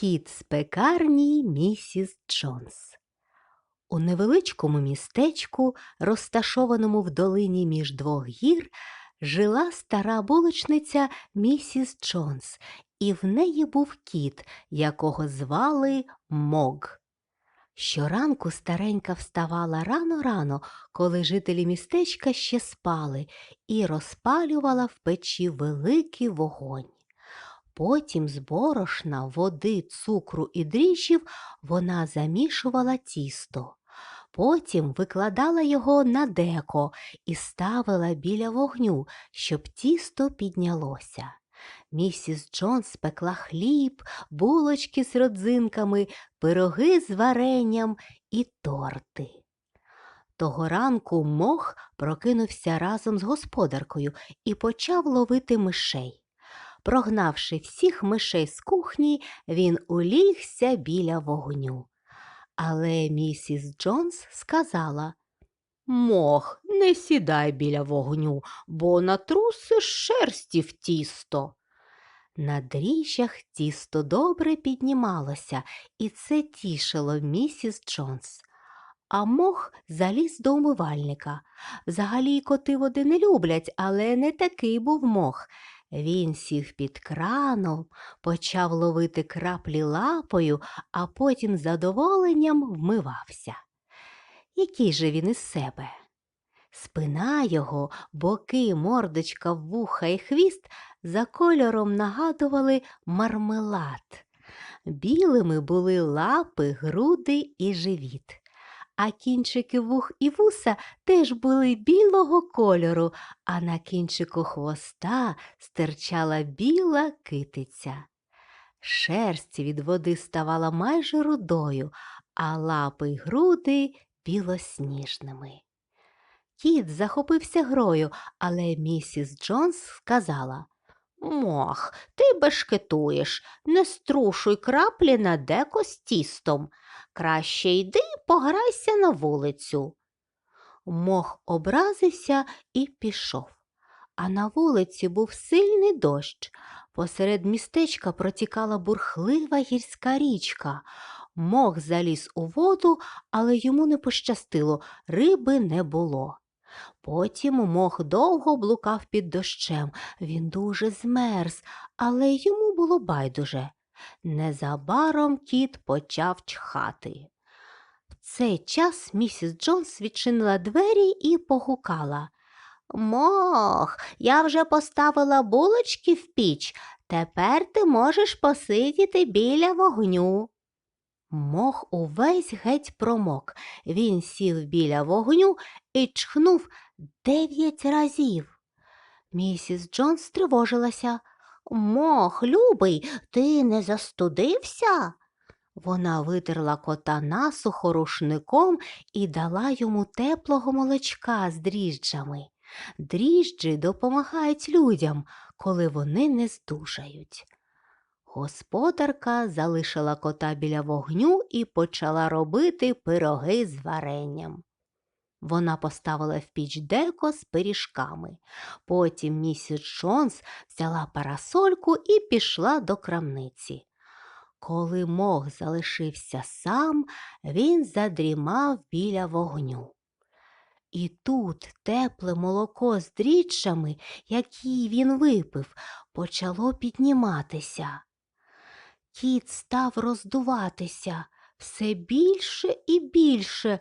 Кіт з пекарні місіс Джонс. У невеличкому містечку, розташованому в долині між двох гір, жила стара булочниця місіс Джонс, і в неї був кіт, якого звали Мог. Щоранку старенька вставала рано-рано, коли жителі містечка ще спали, і розпалювала в печі великий вогонь. Потім з борошна, води, цукру і дріжджів вона замішувала тісто. Потім викладала його на деко і ставила біля вогню, щоб тісто піднялося. Місіс Джонс пекла хліб, булочки з родзинками, пироги з варенням і торти. Того ранку мох прокинувся разом з господаркою і почав ловити мишей. Прогнавши всіх мишей з кухні, він улігся біля вогню. Але місіс Джонс сказала Мох, не сідай біля вогню, бо натрусиш шерсті в тісто. На дріжджах тісто добре піднімалося, і це тішило місіс Джонс. А мох заліз до умивальника. Взагалі коти води не люблять, але не такий був мох. Він сів під краном, почав ловити краплі лапою, а потім з задоволенням вмивався. Який же він із себе? Спина його, боки, мордочка, вуха і хвіст за кольором нагадували мармелад. Білими були лапи, груди і живіт. А кінчики вух і вуса теж були білого кольору, а на кінчику хвоста стирчала біла китиця. Шерсть від води ставала майже рудою, а лапи й груди білосніжними. Кіт захопився грою, але місіс Джонс сказала Мох, ти бешкетуєш, не струшуй краплі на деко з тістом. Краще йди пограйся на вулицю. Мох образився і пішов. А на вулиці був сильний дощ. Посеред містечка протікала бурхлива гірська річка. Мох заліз у воду, але йому не пощастило, риби не було. Потім мох довго блукав під дощем. Він дуже змерз, але йому було байдуже. Незабаром кіт почав чхати. В цей час місіс Джонс відчинила двері і погукала. Мох, я вже поставила булочки в піч. Тепер ти можеш посидіти біля вогню. Мох увесь геть промок. Він сів біля вогню і чхнув дев'ять разів. Місіс Джонс стривожилася. Мох, любий, ти не застудився? Вона витерла кота насухо рушником і дала йому теплого молочка з дріжджами. Дріжджі допомагають людям, коли вони не здужають. Господарка залишила кота біля вогню і почала робити пироги з варенням. Вона поставила в піч деко з пиріжками. Потім місіс Джонс взяла парасольку і пішла до крамниці. Коли мох залишився сам, він задрімав біля вогню. І тут тепле молоко з дріччами, які він випив, почало підніматися. Кіт став роздуватися все більше і більше,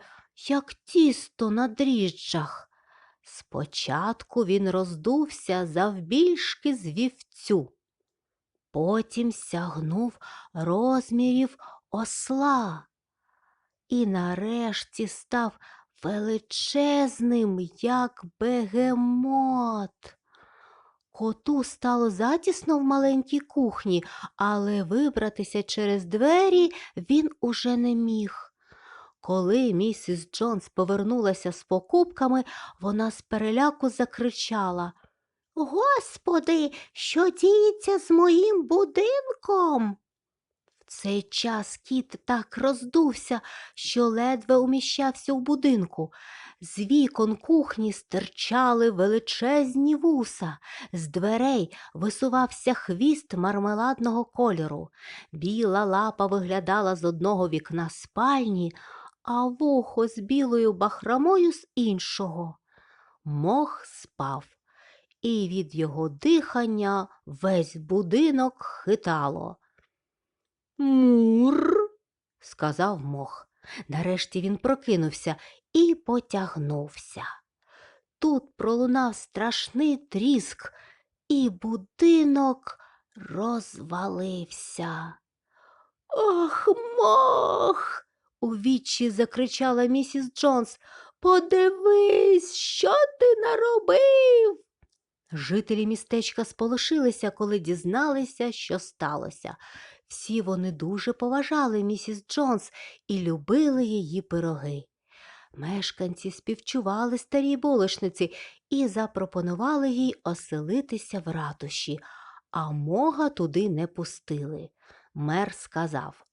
як тісто на дріжджах. Спочатку він роздувся завбільшки з вівцю, потім сягнув розмірів осла і нарешті став величезним, як бегемот. Коту стало затісно в маленькій кухні, але вибратися через двері він уже не міг. Коли місіс Джонс повернулася з покупками, вона з переляку закричала Господи, що діється з моїм будинком? В цей час кіт так роздувся, що ледве уміщався у будинку. З вікон кухні стирчали величезні вуса, з дверей висувався хвіст мармеладного кольору. Біла лапа виглядала з одного вікна спальні, а вухо з білою бахрамою з іншого. Мох спав, і від його дихання весь будинок хитало. Мур, сказав мох. Нарешті він прокинувся і потягнувся. Тут пролунав страшний тріск, і будинок розвалився. Ах, мох. у відчі закричала місіс Джонс. Подивись, що ти наробив. Жителі містечка сполошилися, коли дізналися, що сталося. Всі вони дуже поважали місіс Джонс і любили її пироги. Мешканці співчували старій булочниці і запропонували їй оселитися в ратуші, а мога туди не пустили. Мер сказав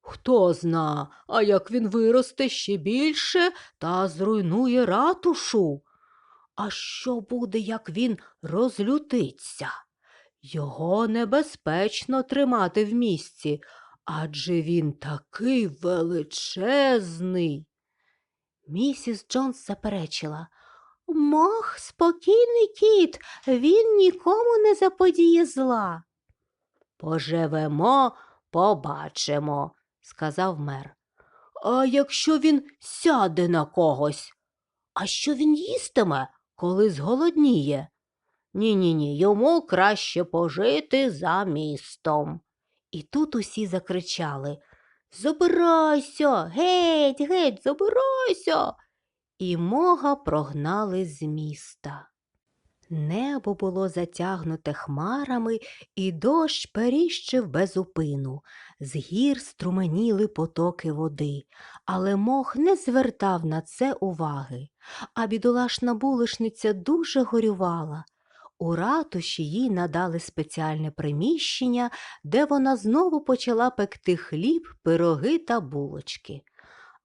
Хто зна, а як він виросте ще більше та зруйнує ратушу. А що буде, як він розлютиться? Його небезпечно тримати в місці, адже він такий величезний. Місіс Джонс заперечила. Мох, спокійний кіт, він нікому не заподіє зла. Поживемо, побачимо, сказав мер. А якщо він сяде на когось? А що він їстиме, коли зголодніє? Ні, ні, ні, йому краще пожити за містом. І тут усі закричали Забирайся, геть, геть, забирайся. І мога прогнали з міста. Небо було затягнуте хмарами, і дощ періщив без упину. З гір струменіли потоки води, але мох не звертав на це уваги, а бідолашна булишниця дуже горювала. У ратуші їй надали спеціальне приміщення, де вона знову почала пекти хліб, пироги та булочки.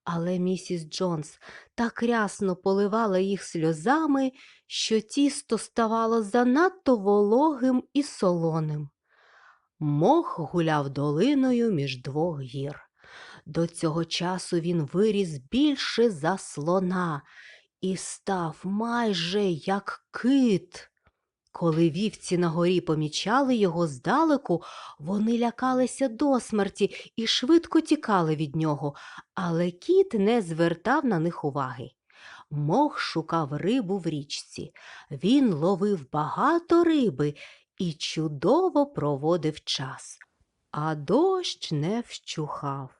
Але місіс Джонс так рясно поливала їх сльозами, що тісто ставало занадто вологим і солоним. Мох гуляв долиною між двох гір. До цього часу він виріс більше за слона і став майже як кит. Коли вівці на горі помічали його здалеку, вони лякалися до смерті і швидко тікали від нього, але кіт не звертав на них уваги. Мох шукав рибу в річці. Він ловив багато риби і чудово проводив час. А дощ не вщухав.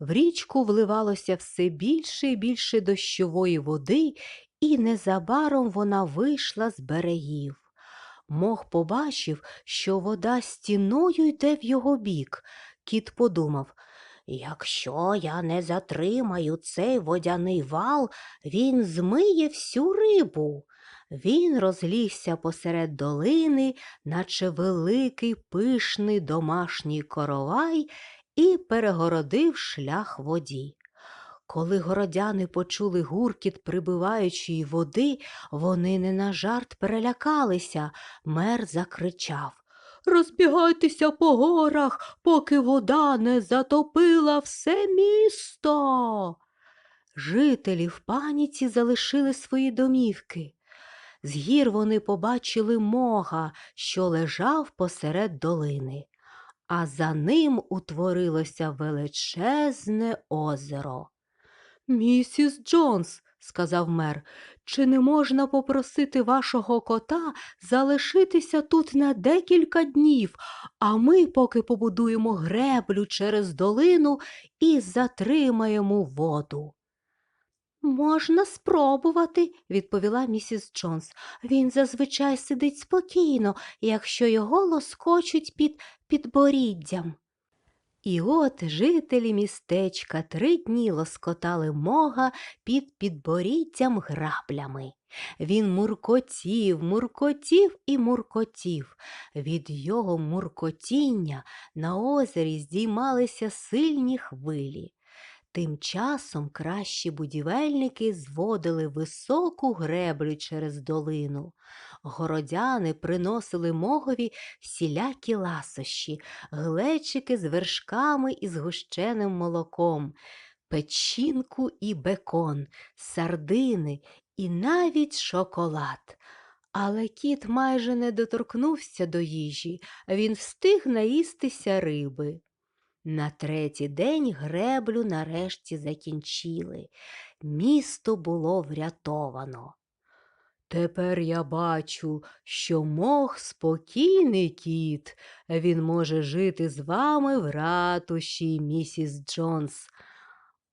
В річку вливалося все більше і більше дощової води, і незабаром вона вийшла з берегів. Мох побачив, що вода стіною йде в його бік. Кіт подумав Якщо я не затримаю цей водяний вал, він змиє всю рибу. Він розлігся посеред долини, наче великий пишний домашній коровай, і перегородив шлях воді. Коли городяни почули гуркіт прибиваючої води, вони не на жарт перелякалися. Мер закричав Розбігайтеся по горах, поки вода не затопила все місто. Жителі в паніці залишили свої домівки. З гір вони побачили мога, що лежав посеред долини, а за ним утворилося величезне озеро. Місіс Джонс, сказав мер, чи не можна попросити вашого кота залишитися тут на декілька днів, а ми поки побудуємо греблю через долину і затримаємо воду. Можна спробувати, відповіла місіс Джонс. Він зазвичай сидить спокійно, якщо його лоскочуть під підборіддям. І от жителі містечка три дні лоскотали мога під підборіттям граблями. Він муркотів, муркотів і муркотів. Від його муркотіння на озері здіймалися сильні хвилі. Тим часом кращі будівельники зводили високу греблю через долину. Городяни приносили могові всілякі ласощі, глечики з вершками і згущеним молоком, печінку і бекон, сардини і навіть шоколад. Але кіт майже не доторкнувся до їжі, він встиг наїстися риби. На третій день греблю нарешті закінчили. Місто було врятовано. Тепер я бачу, що мох спокійний кіт. Він може жити з вами в ратуші, місіс Джонс.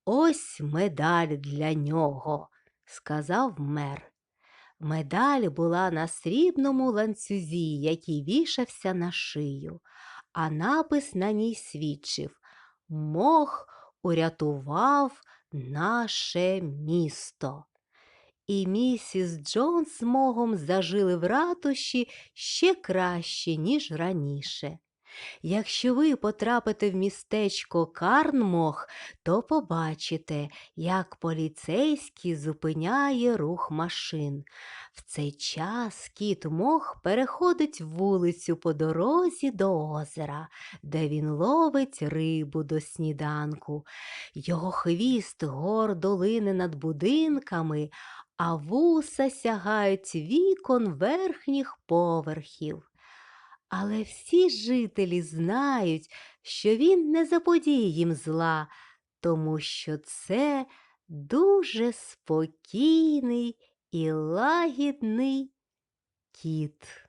Ось медаль для нього, сказав мер. Медаль була на срібному ланцюзі, який вішався на шию, а напис на ній свідчив Мох урятував наше місто. І місіс Джонс з могом зажили в ратуші ще краще, ніж раніше. Якщо ви потрапите в містечко Карнмох, то побачите, як поліцейський зупиняє рух машин. В цей час кіт мох переходить вулицю по дорозі до озера, де він ловить рибу до сніданку. Його хвіст гордо лине над будинками, а вуса сягають вікон верхніх поверхів. Але всі жителі знають, що він не заподіє їм зла, тому що це дуже спокійний і лагідний кіт.